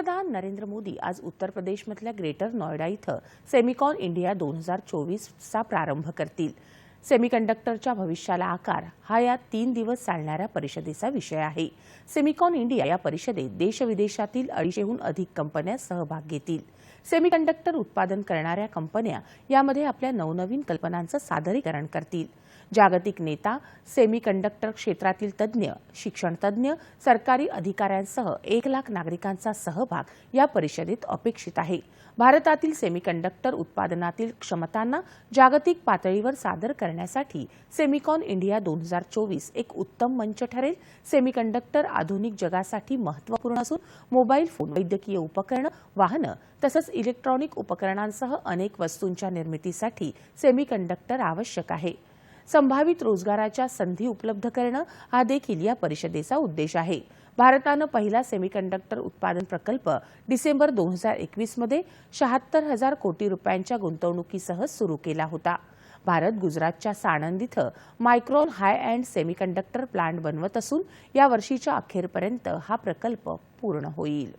पंतप्रधान नरेंद्र मोदी आज उत्तर प्रदेशमधल्या ग्रेटर नॉयडा इथं सेमिकॉन इंडिया दोन हजार चोवीसचा प्रारंभ करतील. सेमीकंडक्टरच्या भविष्याला आकार हा या तीन दिवस चालणाऱ्या परिषदेचा विषय आहे. सेमिकॉन इंडिया या परिषदेत देशविदेशातील अडीचशेहून अधिक कंपन्या सहभाग घेतील. सेमीकंडक्टर उत्पादन करणाऱ्या कंपन्या यामध्ये आपल्या नवनवीन कल्पनांचं सादरीकरण करतील. जागतिक नेता सेमीकंडक्टर क्षेत्रातील तज्ज्ञ शिक्षणतज्ज्ञ सरकारी अधिकाऱ्यांसह एक लाख नागरिकांचा सहभाग या परिषदेत अपेक्षित आहे. भारतातील सेमीकंडक्टर उत्पादनातील क्षमतांना जागतिक पातळीवर सादर करण्यासाठी सेमिकॉन इंडिया दोन हजार चोवीस एक उत्तम मंच ठरेल. सेमीकंडक्टर आधुनिक जगासाठी महत्त्वपूर्ण असून मोबाईल फोन वैद्यकीय उपकरणं वाहनं तसंच इलेक्ट्रॉनिक उपकरणांसह अनेक वस्तूंच्या निर्मितीसाठी सेमीकंडक्टर आवश्यक आहे. संभावित रोजगाराच्या संधी उपलब्ध करणं हा देखील या परिषदेचा उद्देश आहे. भारतानं पहिला सेमीकंडक्टर उत्पादन प्रकल्प डिसेंबर दोन हजार एकवीसमध्ये शहात्तर हजार कोटी रुपयांच्या गुंतवणुकीसह सुरू केला होता. भारत गुजरातच्या साणंद इथं Micron high and semiconductor plant बनवत असून या वर्षीच्या अखेरपर्यंत हा प्रकल्प पूर्ण होईल.